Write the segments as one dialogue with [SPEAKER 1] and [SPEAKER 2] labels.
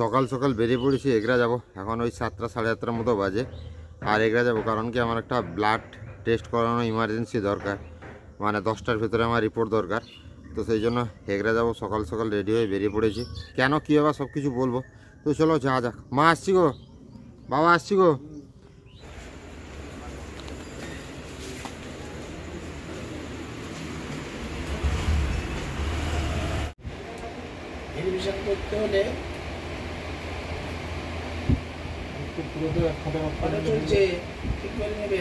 [SPEAKER 1] সকাল সকাল বেরিয়ে পড়েছি, এগরা যাব। এখন ওই সাতটা, সাড়ে সাতটার মতো বাজে। আর এগরা যাব কারণ কি আমার একটা ব্লাড টেস্ট করানো ইমার্জেন্সি দরকার। মানে দশটার ভিতরে আমার রিপোর্ট দরকার। তো সেই জন্য এগরা যাব, সকাল সকাল রেডি হয়ে বেরিয়ে পড়েছি। কেন, কী হবে, সব কিছু বলব। তো চলো যা যাক। মা আসছি গো। বাবা আসছি গো।
[SPEAKER 2] করতে হলে ফটো চলছে ঠিক করে নেবে।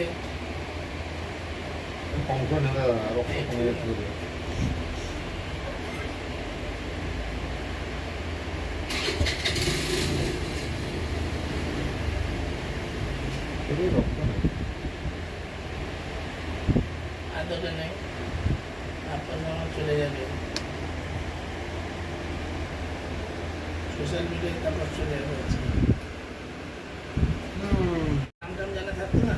[SPEAKER 2] আর দরকার নেই। আপনার চলে যাবে। সোশ্যাল মিডিয়ায় তারপর চলে যাবে আজকে। নাম টাম জানা থাকতো না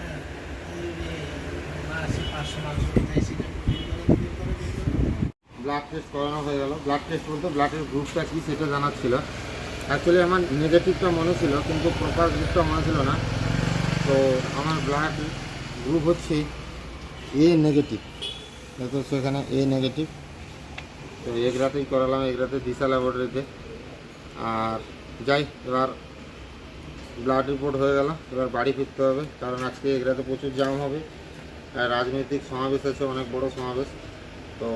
[SPEAKER 2] হ্যাঁ এই যে মাস পাঁচশো মাংস কোথায় সেটা বিল করো, বিল করো, বিল করো।
[SPEAKER 1] ব্লাড টেস্ট করানো হয়ে গেল। ব্লাড টেস্ট বলতে ব্লাডের গ্রুপটা কী সেটা জানার ছিল। অ্যাকচুয়ালি আমার নেগেটিভটা মনে ছিল, কিন্তু প্রপার গ্রুপটা মনে ছিল না। তো আমার ব্লাড গ্রুপ হচ্ছে এ নেগেটিভ তো সেখানে এ নেগেটিভ তো এগরাতেই করালাম এগরাতে দিশা ল্যাবরেটরিতে আর যাই, এবার ব্লাড রিপোর্ট হয়ে গেল। এবার বাড়ি ফিরতে হবে, কারণ আজকে এগরাতে প্রচুর জাম হবে। রাজনৈতিক সমাবেশ আছে, অনেক বড় সমাবেশ। তো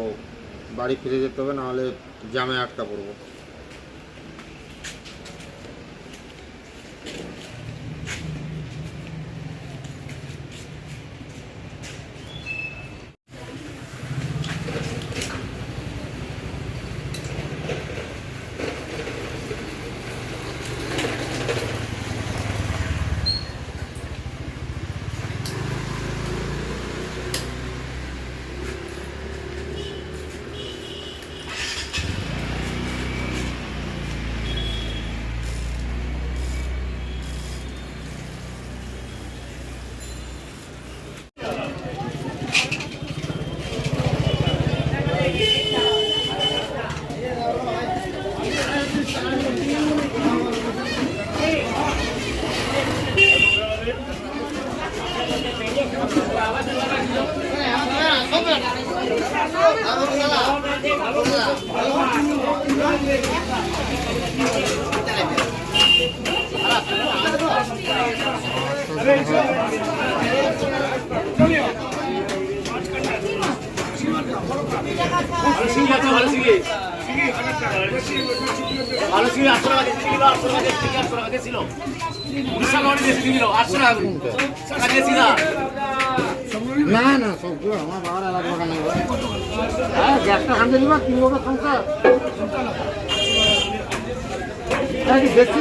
[SPEAKER 1] বাড়ি ফিরে যেতে হবে নাহলে জামে আটকা পড়ব।
[SPEAKER 3] ভালো ছিল আটশো টাকা দিয়েছিল আটশো টাকা দিয়েছিল আটশো টাকা দিয়েছিল উড়িষ্যা লড়ে দিয়েছিল আটশো টাকা
[SPEAKER 1] না না সবগুলো আমার বাবার আলাদা হ্যাঁ গ্যাসটা খান্দে দিবা কি হবে সংসার হ্যাঁ কি দেখছি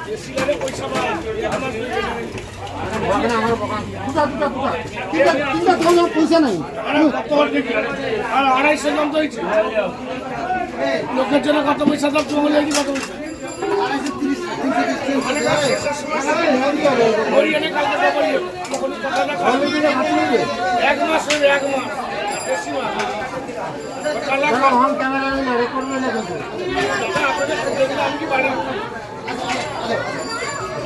[SPEAKER 1] পয়সা নাই
[SPEAKER 2] আর আড়াইশো দাম তো লোকের জন্য কত পয়সা দাম তোমার লেগে কত পয়সা আমি কি পারি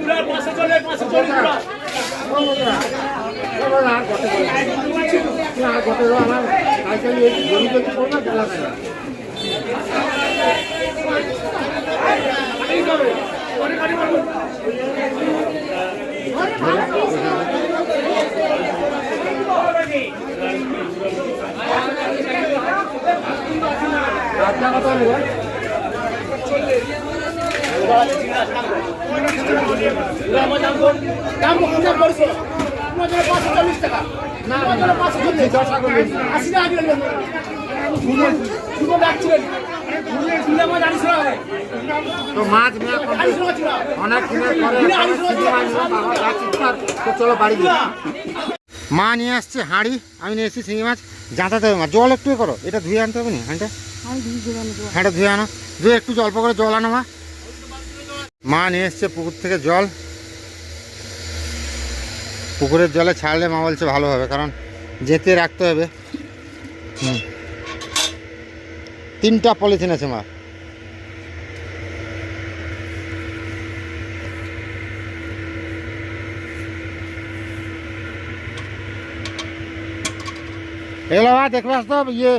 [SPEAKER 3] মুরার পাশে চলে পাশে চলে মুরা দাম কত বলছো তোমার জন্য পাঁচশো চল্লিশ টাকা আশি টাকা শুধু ডাকছিলেন
[SPEAKER 1] তো মাছ অনেক তো চলো বাড়ি মা নিয়ে আসছে হাঁড়ি আমি নিয়ে এসেছি চিংড়ি মাছ। জাঁতাতে হবে মা জল একটু করো এটা ধুয়ে আনতে হবে না হাঁড়িটা? হাঁড়িটা ধুয়ে আনো। ধুয়ে একটু অল্প করে জল আনো মা। মা নিয়ে এসছে পুকুর থেকে জল। পুকুরের জলে ছাড়লে মা বলছে ভালো হবে কারণ যেতে রাখতে হবে। হুম। তিনটা পলিথিন আছে, মা। এগুলো বাবা দেখবে আসতে ইয়ে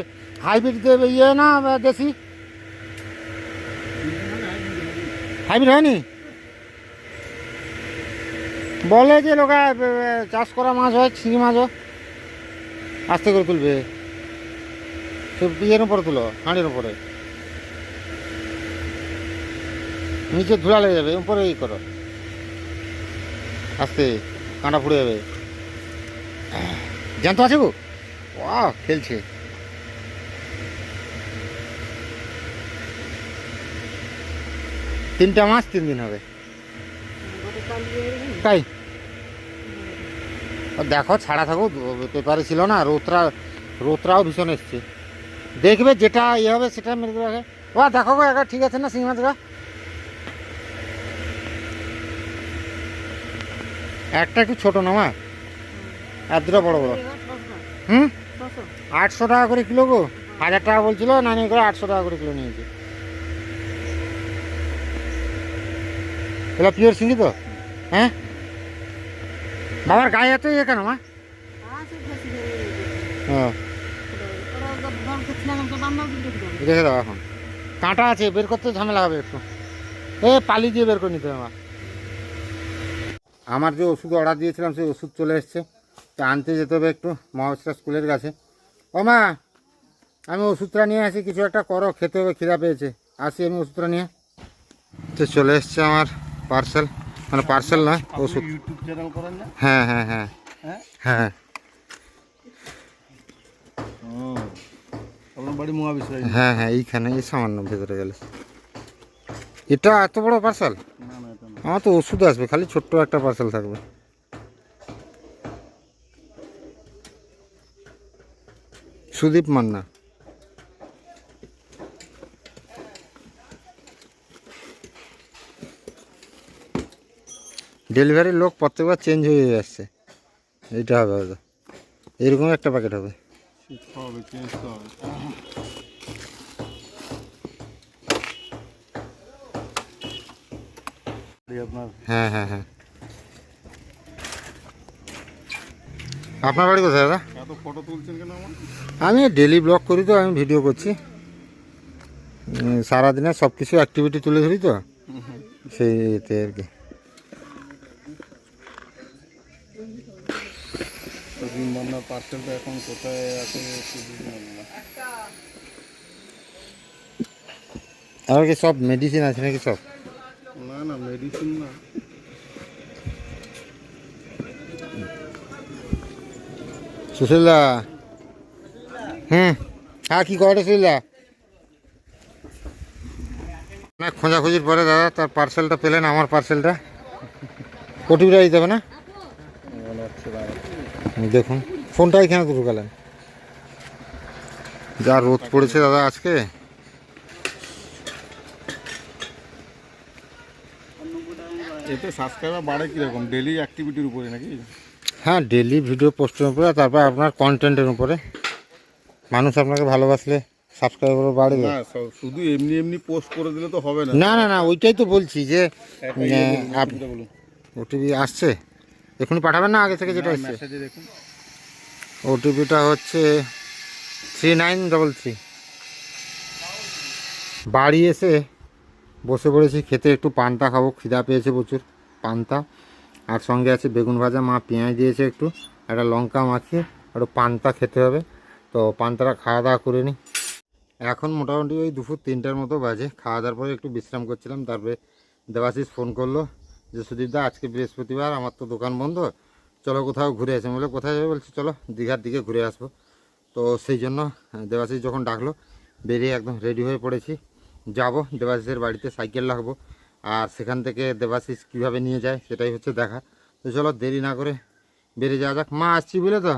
[SPEAKER 1] হাইব্রিড দেবে ইয়ে না দেশি? হাইব্রিড হয়নি? বলে যে লোকা চাষ করা মাছ হয় চিংড়ি মাছও আস্তে করে তুলবে। ইয়ের উপরে তুলো, হাঁড়ির উপরে। নিচে ধুলা লেগে যাবে, উপরে ই করো। আস্তে, কাঁটা ফুড়ে যাবে। জ্যান্ত আছে গো? ওয়া খেলছে। তিনটা মাস তিন দিন হবে। তাই? দেখো, ছাড়া থাকুক, পেপারে ছিল না রোতরা রোতরাও ভীষণ এসছে। দেখবে যেটা ইয়ে হবে সেটা মেরে দেবে আগে। ও দেখো গো একা ঠিক আছে না সিং মাছটা একটা একটু ছোটো না মা আর দুটো বড় বড়। হুম? আটশো টাকা করে কিলো গো। হাজার টাকা বলছিল না নিয়ে করে আটশো টাকা করে কিলো নিয়েছে। এগুলো পিওর সিঙ্গি তো? হ্যাঁ? বাবার গায়ে এত ইয়ে কেন মা? ও। রেখে দাও এখন। কাঁটা আছে বের করতে ঝামেলা হবে একটু। এ পালি দিয়ে বের করে নিতে হবে আমার। আমার যে ওষুধ অর্ডার দিয়েছিলাম সেই ওষুধ চলে এসছে। তা আনতে যেতে হবে একটু মহাবিশ্বাস স্কুলের কাছে। ও মা আমি ওষুধটা নিয়ে আসি কিছু একটা করো খেতে হবে খিদা পেয়েছে। আসি আমি ওষুধটা নিয়ে। তো চলে এসছে আমার পার্সেল মানে পার্সেল নয় ওষুধ।
[SPEAKER 4] না?
[SPEAKER 1] হ্যাঁ হ্যাঁ। হ্যাঁ?
[SPEAKER 4] হ্যাঁ
[SPEAKER 1] হ্যাঁ
[SPEAKER 4] ও আপনার বাড়ি মহাবিশ্বাস
[SPEAKER 1] হ্যাঁ হ্যাঁ এইখানে এই সামান্য ভেতরে গেলে। এটা এত বড় পার্সেল আমার তো ওষুধ আসবে খালি ছোট্ট একটা পার্সেল থাকবে। সুদীপ মান্না। ডেলিভারির লোক প্রত্যেকবার চেঞ্জ হয়ে যাচ্ছে। এইটা হবে হয়তো এরকম একটা প্যাকেট হবে।
[SPEAKER 4] হবে চেঞ্জ হবে আপনার
[SPEAKER 1] হ্যাঁ হ্যাঁ হ্যাঁ আপনার বাড়ি কোথায় দাদা?
[SPEAKER 4] ফটো তুলছেন কেন
[SPEAKER 1] আমি ডেলি ব্লগ করি তো আমি ভিডিও করছি। উম, সারাদিনে সব কিছু অ্যাক্টিভিটি তুলে ধরি তো সেই এতে আর কি।
[SPEAKER 4] তো দিন পার্সেলটা এখন কোথায় আছে
[SPEAKER 1] আর কি সব মেডিসিন আছে নাকি সব?
[SPEAKER 4] না না মেডিসিন না।
[SPEAKER 1] সুশীলদা হুম হ্যাঁ কী করে সুশীলদা অনেক খোঁজাখুঁজির পরে দাদা তার পার্সেলটা পেলেন আমার পার্সেলটা ওটিপিটা দিতে হবে না। দেখুন। ফোনটা এখানে তো ঢুকালেন? যা রোদ পড়েছে দাদা আজকে।
[SPEAKER 4] এতে সাবস্ক্রাইবার বাড়ে কীরকম? ডেলি অ্যাক্টিভিটির উপরে নাকি?
[SPEAKER 1] হ্যাঁ ডেলি ভিডিও পোস্টের উপরে তারপর আপনার কন্টেন্টের উপরে। মানুষ আপনাকে ভালোবাসলে সাবস্ক্রাইবার বাড়বে।
[SPEAKER 4] শুধু এমনি এমনি পোস্ট করে দিলে তো হবে না।
[SPEAKER 1] না না না ওইটাই তো বলছি যে
[SPEAKER 4] এটা
[SPEAKER 1] ওটিপি আসছে? এখনই পাঠাবেন না আগে থেকে যেটা এসছে?
[SPEAKER 4] দেখুন।
[SPEAKER 1] ওটিপিটা হচ্ছে থ্রি নাইন ডবল থ্রি বাড়ি এসে বসে পড়েছি খেতে একটু পান্তা খাব খিদা পেয়েছে প্রচুর পান্তা। আর সঙ্গে আছে বেগুন ভাজা মা পেঁয়াজ দিয়েছে একটু একটা লঙ্কা মাখিয়ে একটু পান্তা খেতে হবে। তো পান্তাটা খাওয়া দাওয়া করে নিই। এখন মোটামুটি ওই দুপুর তিনটার মতো বাজে খাওয়া দাওয়ার পরে একটু বিশ্রাম করছিলাম তারপরে দেবাশিস ফোন করল যে সুদীপদা, আজকে বৃহস্পতিবার, আমার তো দোকান বন্ধ। চলো কোথাও ঘুরে আসে। বলে কোথায় যাবে? বলছি, চলো দীঘার দিকে ঘুরে আসব। তো সেই জন্য দেবাশিস যখন ডাকলো, বেরিয়ে একদম রেডি হয়ে পড়েছি। যাব, দেবাশিসের বাড়িতে সাইকেল রাখব। আর সেখান থেকে দেবাশিস কীভাবে নিয়ে যায়, সেটাই হচ্ছে দেখা। তো চলো, দেরি না করে বেরিয়ে যাওয়া যাক। মা, আসছি বুঝলে তো?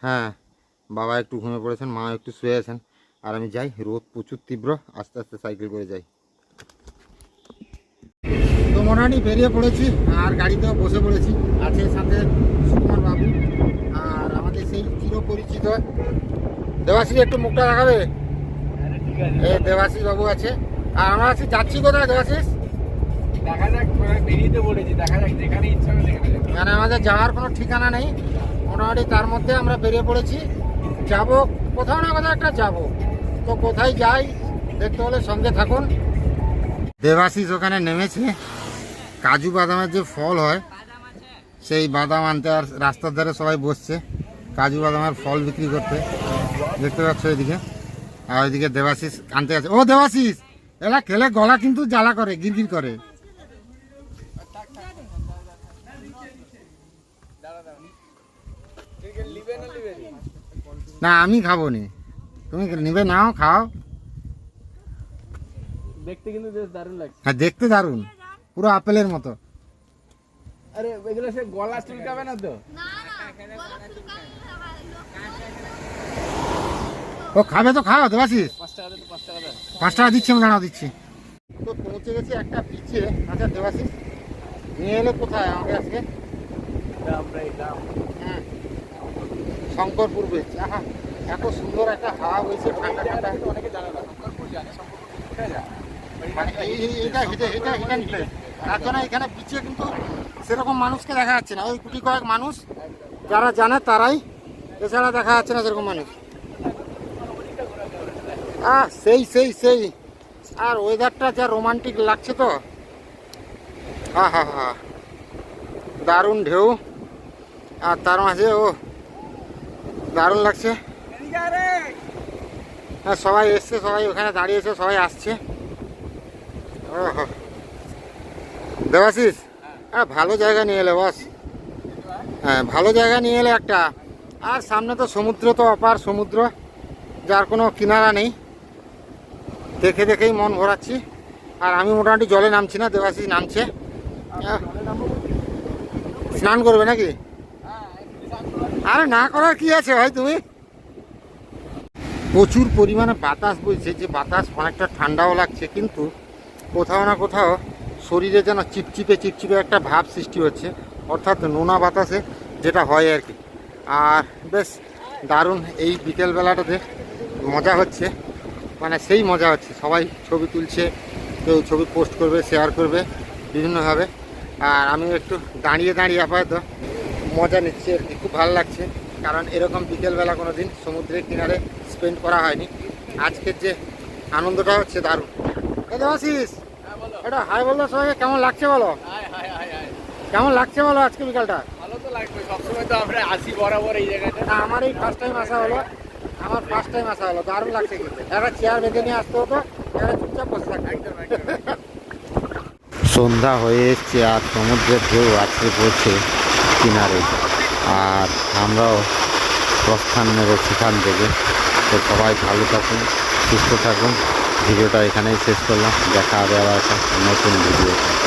[SPEAKER 1] হ্যাঁ বাবা একটু ঘুমিয়ে পড়েছেন, মা একটু শুয়ে আছেন। আর আমি যাই, রোদ প্রচুর তীব্র, আস্তে আস্তে সাইকেল করে যাই। মোটামুটি বেরিয়ে পড়েছি আর গাড়িতেও বসে পড়েছি। আছে সাথে সুকুমার বাবু আর আমাদের সেই চিরপরিচিত। দেবাশিস একটু মুখটা দেখাবে? এই দেবাশিস বাবু আছে। আর আমরা আছি যাচ্ছি কোথায় দেবাশিস?
[SPEAKER 3] দেখা যাক বেরিয়েতে বলেছি দেখা যাক যেখানে ইচ্ছা।
[SPEAKER 1] মানে আমাদের যাওয়ার কোনো ঠিকানা নেই। মোটামুটি তার মধ্যে আমরা বেরিয়ে পড়েছি। যাব কোথাও না কোথাও একটা যাব। তো কোথায় যাই দেখতে হলে সঙ্গে থাকুন। দেবাশিস ওখানে নেমেছে। কাজু বাদামের যে ফল হয় সেই বাদাম আনতে আর রাস্তার ধারে সবাই বসছে কাজু বাদামের ফল বিক্রি করতে। দেখতে পাচ্ছ এদিকে। আর ওইদিকে দেবাশিস আনতে আছে। ও দেবাশিস এরা খেলে গলা কিন্তু জ্বালা করে গিরগির করে। না আমি খাব নি। তুমি নিবে নাও খাও।
[SPEAKER 3] দেখতে কিন্তু দারুণ লাগছে।
[SPEAKER 1] হ্যাঁ দেখতে দারুণ। পুরো আপেলের মতো।
[SPEAKER 3] আরে এগুলো সে গলা চুলকাবে না তো?
[SPEAKER 1] ও খাবে তো খাও
[SPEAKER 3] তো পাঁচ
[SPEAKER 1] পাঁচ টাকা দিচ্ছি আমি দাঁড়াও দিচ্ছি। তো পৌঁছে গেছি একটা বিচে আচ্ছা দেবাশিস নিয়ে এলে কোথায় আমাকে আজকে? হুম শঙ্করপুর বেচ আহা এত সুন্দর একটা হাওয়া বইছে ঠান্ডা ঠান্ডা
[SPEAKER 3] অনেকে জানে না শঙ্করপুর জানে শঙ্করপুর কোথায় যায়?
[SPEAKER 1] মানে এই তার জন্য এখানে বিচে কিন্তু সেরকম মানুষকে দেখা যাচ্ছে না। ওই কুটি কয়েক মানুষ যারা জানে তারাই এছাড়া দেখা যাচ্ছে না সেরকম মানুষ। আহ, সেই সেই সেই। আর ওয়েদারটা যা রোমান্টিক লাগছে তো। হা হা হা। দারুণ ঢেউ। আর তার মাঝে, ও, দারুণ লাগছে। হ্যাঁ সবাই এসছে, সবাই ওখানে দাঁড়িয়েছে সবাই আসছে। ওহো। দেবাশিস হ্যাঁ। ভালো জায়গা নিয়ে এলে বস। হ্যাঁ ভালো জায়গা নিয়ে এলে একটা। আর সামনে তো সমুদ্র তো অপার সমুদ্র যার কোনো কিনারা নেই। দেখে দেখেই মন ভরাচ্ছি। আর আমি মোটামুটি জলে নামছি না দেবাশিস নামছে। স্নান করবে নাকি? আরে না করার কি আছে ভাই তুমি? প্রচুর পরিমাণে বাতাস বইছে যে বাতাস অনেকটা ঠান্ডাও লাগছে কিন্তু কোথাও না কোথাও শরীরে যেন চিপচিপে চিপচিপে একটা ভাব সৃষ্টি হচ্ছে, অর্থাৎ নোনা বাতাসে যেটা হয় আর কি। আর বেশ দারুণ এই বিকেলবেলাটাতে মজা হচ্ছে মানে সেই মজা হচ্ছে। সবাই ছবি তুলছে, কেউ ছবি পোস্ট করবে, শেয়ার করবে বিভিন্নভাবে। আর আমি একটু দাঁড়িয়ে দাঁড়িয়ে আপাতত মজা নিচ্ছি আর কি, খুব ভালো লাগছে। কারণ এরকম বিকেলবেলা কোনো দিন সমুদ্রের কিনারে স্পেন্ড করা হয়নি। আজকের যে আনন্দটা হচ্ছে দারুণ। দেবাশিস! এটা হাই বলতো সবাইকে কেমন লাগছে বলো? কেমন লাগছে বলো আজকে বিকালটা?
[SPEAKER 3] ভালো তো লাগবে সবসময় তো আমরা আসি বরাবর এই জায়গাটা
[SPEAKER 1] না আমার এই ফার্স্ট টাইম আসা হলো। আমার ফার্স্ট টাইম আসা হলো দারুণ লাগছে কিন্তু। একটা চেয়ার বেঁধে নিয়ে আসতে হতো একটা চুপচাপ বসে থাকতে সন্ধ্যা হয়ে এসছে আর সমুদ্রের ঢেউ আছড়ে পড়ছে কিনারে। আর আমরাও প্রস্থান নেব সেখান থেকে। তো সবাই ভালো থাকুন সুস্থ থাকুন। ভিডিওটা এখানেই শেষ করলাম। দেখা হবে আবার একটা নতুন ভিডিও